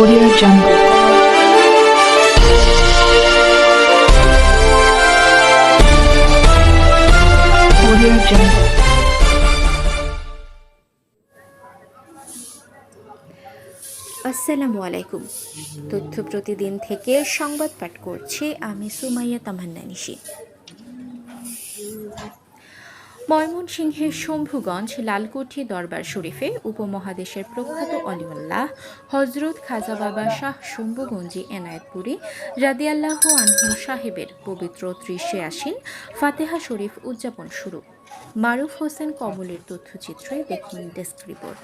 Audio Jungle. আসসালামু আলাইকুম। তথ্য প্রতিদিন থেকে সংবাদ পাঠ করছি আমি সুমাইয়া তামান্না নিশি। ময়মনসিংহের শম্ভুগঞ্জ লালকুঠি দরবার শরীফে উপমহাদেশের প্রখ্যাত অলিউল্লাহ, হজরত খাজা বাবা শাহ শম্ভুগঞ্জি এনায়েতপুরী রাদিয়াল্লাহ আনহু সাহেবের পবিত্র ত্রিশে আসিন ফাতেহা শরীফ উদযাপন শুরু। মারুফ হোসেন কমলের তথ্যচিত্রে দেখুন ডেস্ক রিপোর্ট।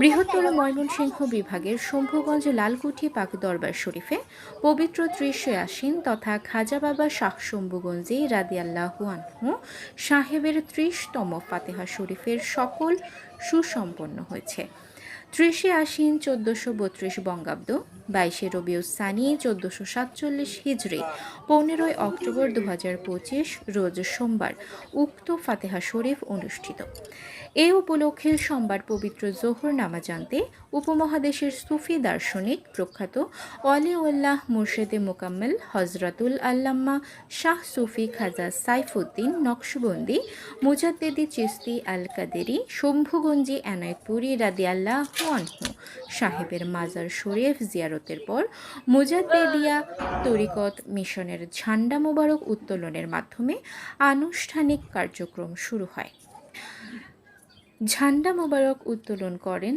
বৃহত্তর ময়মনসিংহ বিভাগের শম্ভুগঞ্জ লালকুঠি পাক দরবার শরীফে পবিত্র ত্রিশে আসীন তথা খাজা বাবা শাহ শম্ভুগঞ্জি রাদিয়াল্লাহু আনহু সাহেবের ত্রিশতম ফাতেহা শরীফের সকল সুসম্পন্ন হয়েছে। ত্রিশে আশ্বিন চোদ্দোশো বত্রিশ বঙ্গাব্দ, বাইশে রবিউ সানি চোদ্দোশো সাতচল্লিশ হিজড়ে পনেরোই অক্টোবর দু হাজার পঁচিশ, রোজ সোমবার, উক্ত ফাতেহা শরীফ অনুষ্ঠিত। এ উপলক্ষে সোমবার পবিত্র জোহর নামাজান্তে উপমহাদেশের সুফি দার্শনিক প্রখ্যাত ওয়ালিউল্লাহ মুর্শেদে মোকাম্মেল হজরতুল আল্লাম্মা শাহ সুফি খাজা সাইফুদ্দিন নকশবন্দি, মুজাদ্দেদি চিস্তি আল কাদেরি শম্ভুগঞ্জি এনায়তপুরি রাদি আল্লাহ আনহু, সাহেবের মাজার শরীফ জিয়ারতের পর মুজাদ্দেদিয়া তরিকত মিশনের ঝান্ডা মোবারক উত্তোলনের মাধ্যমে আনুষ্ঠানিক কার্যক্রম শুরু হয়। ঝান্ডা মোবারক উত্তোলন করেন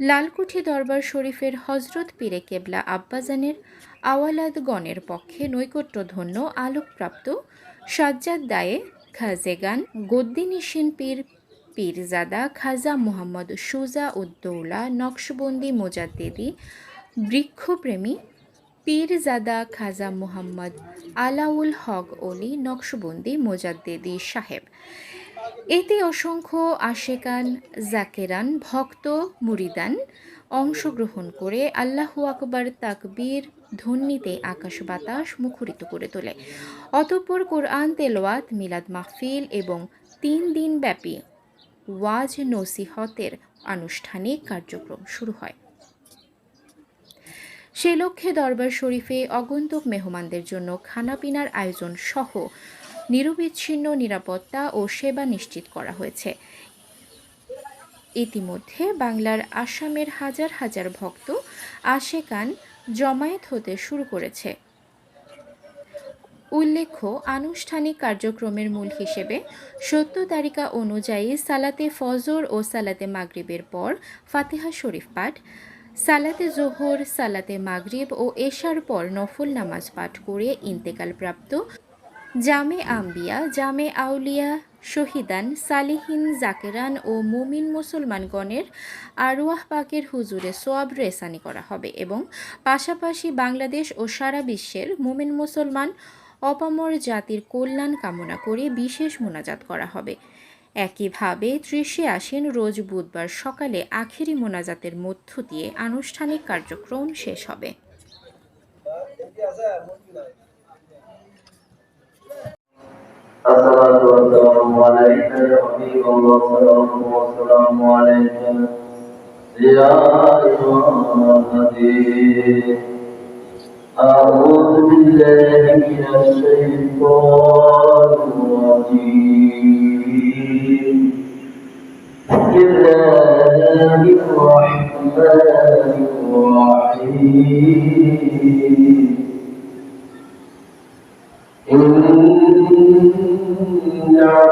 লালকুঠি দরবার শরীফের হজরত পীরে কেবলা আব্বাজানের আওয়ালাদগণের পক্ষে নৈকট্যধন্য আলোকপ্রাপ্ত সাজ্জাদ দায়ে খাজেগান গদ্দিনিসিন পীর, পীরজাদা খাজা মোহাম্মদ সুজা উদ্দৌলা নকশবন্দি মোজাদ্দেদি, বৃক্ষপ্রেমী পীরজাদা খাজা মোহাম্মদ আলাউল হক অলি, নকশবন্দি মোজাদ্দেদি সাহেব। এতে অসংখ্য আশেকান, জাকেরান, ভক্ত, মুরিদান অংশগ্রহণ করে আল্লাহু আকবর তাকবীর ধ্বনিতে আকাশ বাতাস মুখরিত করে তোলে। অতঃপর কোরআন তেলোয়াত মিলাদ মাহফিল এবং তিন দিন ব্যাপী ওয়াজ নসিহতের আনুষ্ঠানিক কার্যক্রম শুরু হয়। সে লক্ষ্যে দরবার শরীফে অগন্তুক মেহমানদের জন্য খানাপিনার আয়োজন সহ নিরবিচ্ছিন্ন নিরাপত্তা ও সেবা নিশ্চিত করা হয়েছে। ইতিমধ্যে বাংলার আসামের হাজার হাজার ভক্ত আশেকান জমায়েত হতে শুরু করেছে। উল্লেখ্য, আনুষ্ঠানিক কার্যক্রমের মূল হিসেবে সত্য তারিকা অনুযায়ী সালাতে ফজর ও সালাতে মাগরিবের পর ফাতিহা শরীফ পাঠ, সালাতে জোহর, সালাতে মাগরিব ও এশার পর নফল নামাজ পাঠ করে ইন্তেকালপ্রাপ্ত জামে আম্বিয়া, জামে আউলিয়া, শহীদান সালিহিন জাকেরান ও মুমিন মুসলমানগণের আরওয়াহ পাকের হুজুরে সোয়াব রেসানি করা হবে এবং পাশাপাশি বাংলাদেশ ও সারা বিশ্বের মুমিন মুসলমান অপামর জাতির কল্যাণ কামনা করে বিশেষ মোনাজাত করা হবে। একইভাবে ত্রিশে আসেন রোজ বুধবার সকালে আখেরি মোনাজাতের মধ্য দিয়ে আনুষ্ঠানিক কার্যক্রম শেষ হবে। عليك يا حبيب الله الصلاة والسلام عليك. يا الدين أعوذ بالله من الشيطان الرجيم. بسم الرحمن الرحيم. إن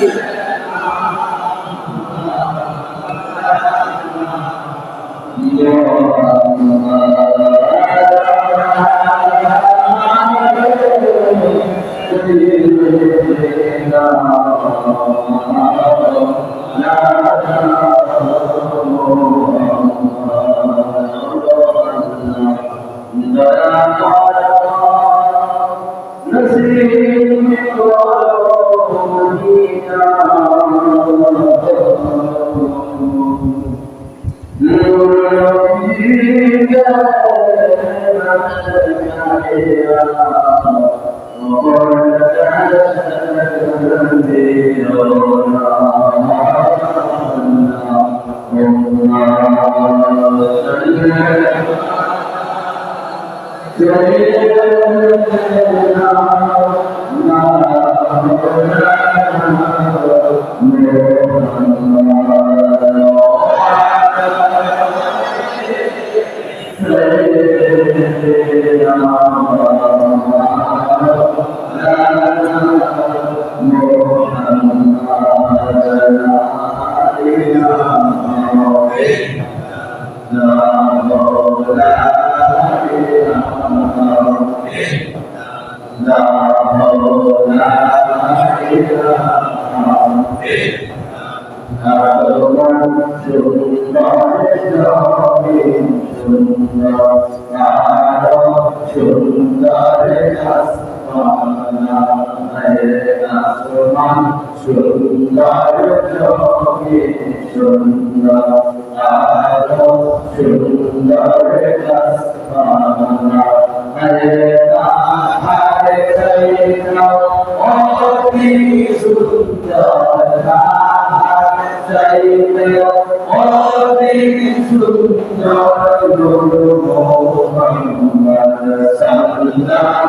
দিকে لا man trường đã biết cho khi trường đã đã chúng ta đã biết là mà hay ta hay say nào có khi xuống giờ ta hay say nào có khi xuống giờ rồi mồ hôi mà sao ta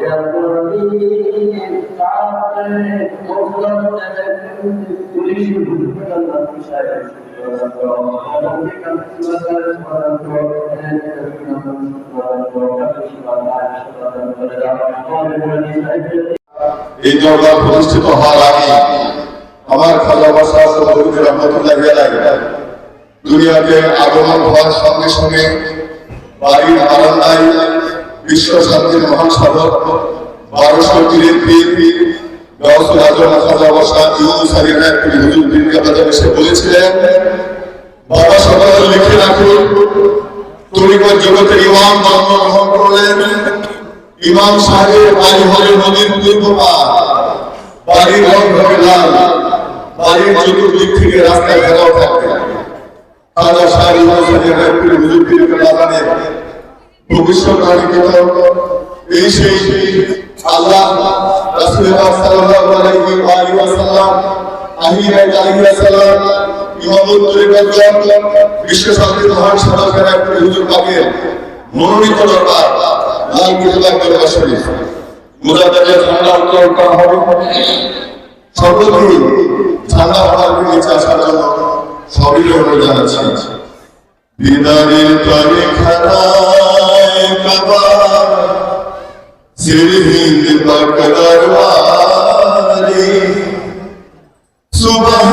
يا ربي এই দরবার প্রতিষ্ঠিত হওয়ার আগে আমার খাজা বাসা রহমতুল্লাহ দুনিয়াতে আগমন হওয়ার সঙ্গে সঙ্গে বাড়ির বারান্দায় বিশ্ব শান্তির মহাসাগর বারোশো তীরের পীর গৌসুল আজম খাজা বাসা ইউনুস আলী নায়ক হুজুর দিন কাবাজান এসে বলেছিলেন বাবা সকল লিখে রাখুন তরিকত জগতের ইমাম জন্মগ্রহণ করলেন ইমাম সাহেব বাড়ি হলে নদীর পূর্ব পার বাড়ির রং হবে লাল বাড়ির চতুর্দিক থেকে রাস্তা ঘেরাও থাকবে খাজা শাহরি হোসেনের একটি হুজুর পীরকে বাগানে ভবিষ্যৎবাণীকৃত এই সেই আল্লাহ রাসূলুল্লাহ সাল্লাল্লাহু আলাইহি ওয়া আলিহি ওয়াসাল্লাম আহিরা আলাইহি ওয়াসাল্লাম বিশ্ব শান্তি হুজুর মনোনীত লাল ঠান্ডা উত্তোলন করা হবে ঠান্ডা হওয়ার সবই দিদারের কাবা श्री हिंद पकड़वारी सुबह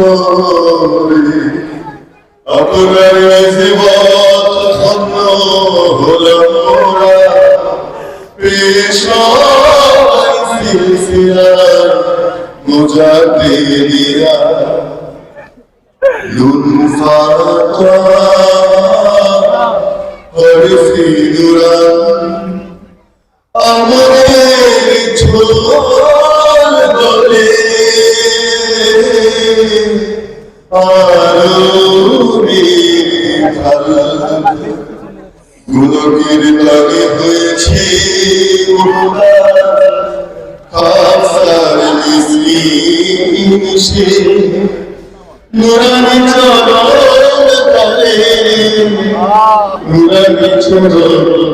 অন্তরে আপনার জীবন মিসলিশে নুরানি চরণ তলে। নুরানি চরণ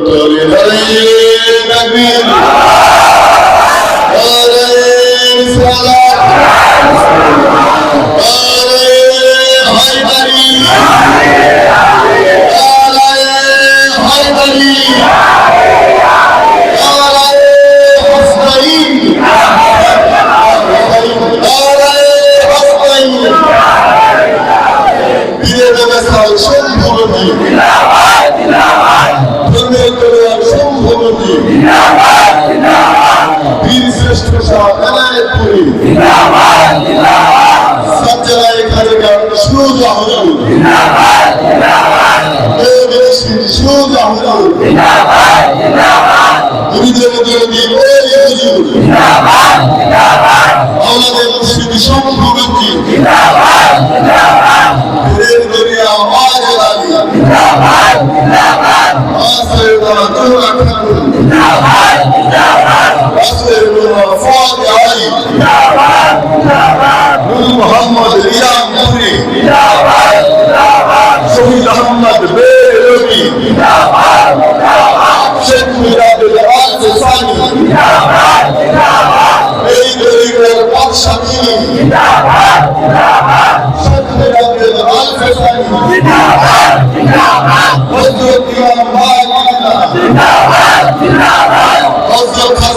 আমাদের মুর্শিদ সম্ভবতী বীরের দরিয়া আওয়াজ লাগি আসরে দরা দোয়া العلمي شكرا بالرأس الثاني عيد الرقاب شميمي شكرا بالرأس الثاني حضرت يا مالنا حضرت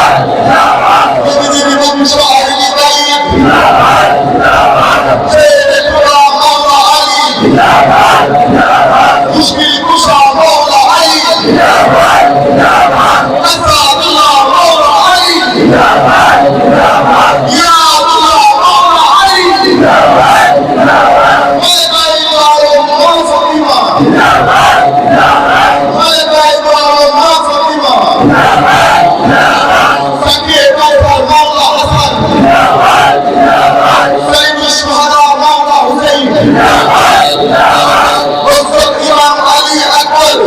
ইমাম আলী আকবর